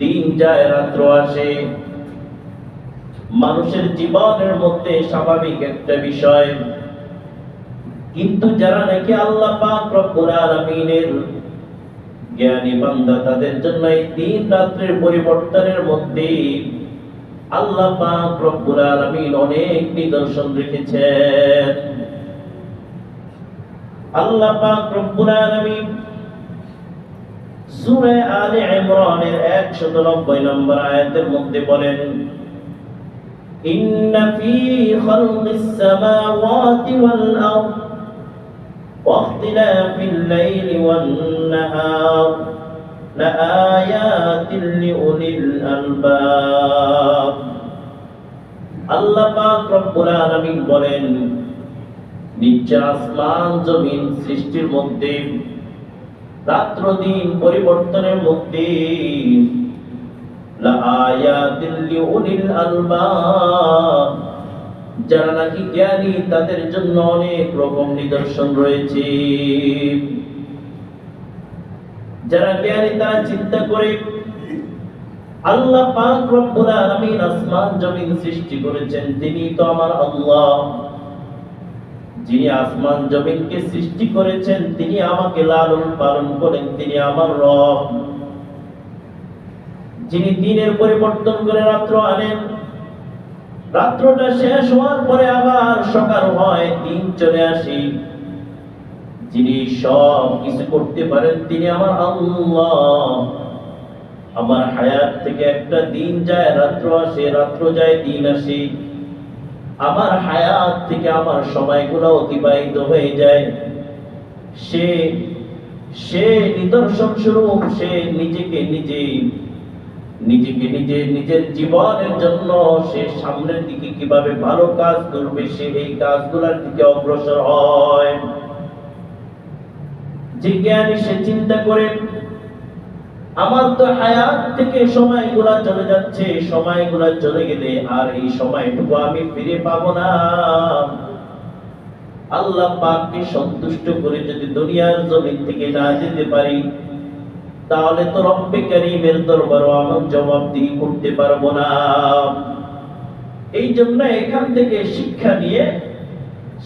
দিন যায়, রাত্র আসে। মানুষের জীবনের মধ্যে স্বাভাবিক একটা বিষয়, কিন্তু যারা নাকি আল্লাহ জ্ঞানী বান্দা, তাদের জন্য এই দিন রাত্রের পরিবর্তনের মধ্যে আল্লাহ পাক অনেক নিদর্শন রেখেছেন। আল্লাহ পাক রব্বুল আলামিন সূরা আলে ইমরানের 190 নম্বর আয়াতের মধ্যে বলেন إن في خلق السماوات والأرض واختلاف الليل والنهار لآيات لأولي الألباب আল্লাহ পাক রব্বুল আলামিন বলেন নিচে আসমান জমিন সৃষ্টির মধ্যে রাত্র দিন পরিবর্তনের মধ্যে যারা নাকি জ্ঞানী, তাদের জন্য অনেক রকম নিদর্শন রয়েছে। যারা জ্ঞানী, তারা চিন্তা করে, আল্লাহ পাক রব্বুল আলামিন আসমান জমিন সৃষ্টি করেছেন, তিনি তো আমার আল্লাহ। যিনি আসমান জমিনকে সৃষ্টি করেছেন, তিনি আমাকে লালন পালন করেন, তিনি আমার রব। যিনি দিনের পরিবর্তন করে রাত্র আনেন, রাত্রটা শেষ হওয়ার পরে আবার সকাল হয় দিন চলে আসি। যিনি সব কিছু করতে পারেন, তিনি আমার আল্লাহ। আমার হায়াত থেকে একটা দিন যায়, রাত্র আসে, রাত্র যায়, দিন আসে। আমার হায়াত থেকে আমার সময়গুলো অতিবাহিত হয়ে যায়। সে সে নিদর্শন স্বরূপ, সে নিজেকে নিজে নিজেকে নিজে, নিজের জীবনের জন্য সে সামনের দিকে কীভাবে ভালো কাজ করবে, সে এই কাজগুলোর দিকে অগ্রসর হয়। যে জ্ঞানী সে চিন্তা করে আমার তো হায়াত থেকে সময়গুলা চলে যাচ্ছে, সময়গুলা চলে গেলে আর এই সময়টুকু আমি ফিরে পাবো না। আল্লাহ পাককে সন্তুষ্ট করে যদি দুনিয়ার জমিন থেকে না যেতে পারি, তাহলে তো রব্বে করিমের দরবারও আমার জবাবদিহি করতে পারব না। এই জন্য এখান থেকে শিক্ষা নিয়ে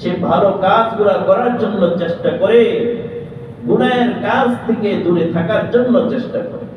সে ভালো কাজগুলা করার জন্য চেষ্টা করে গুনাহের কাজ থেকে দূরে থাকার জন্য চেষ্টা করে।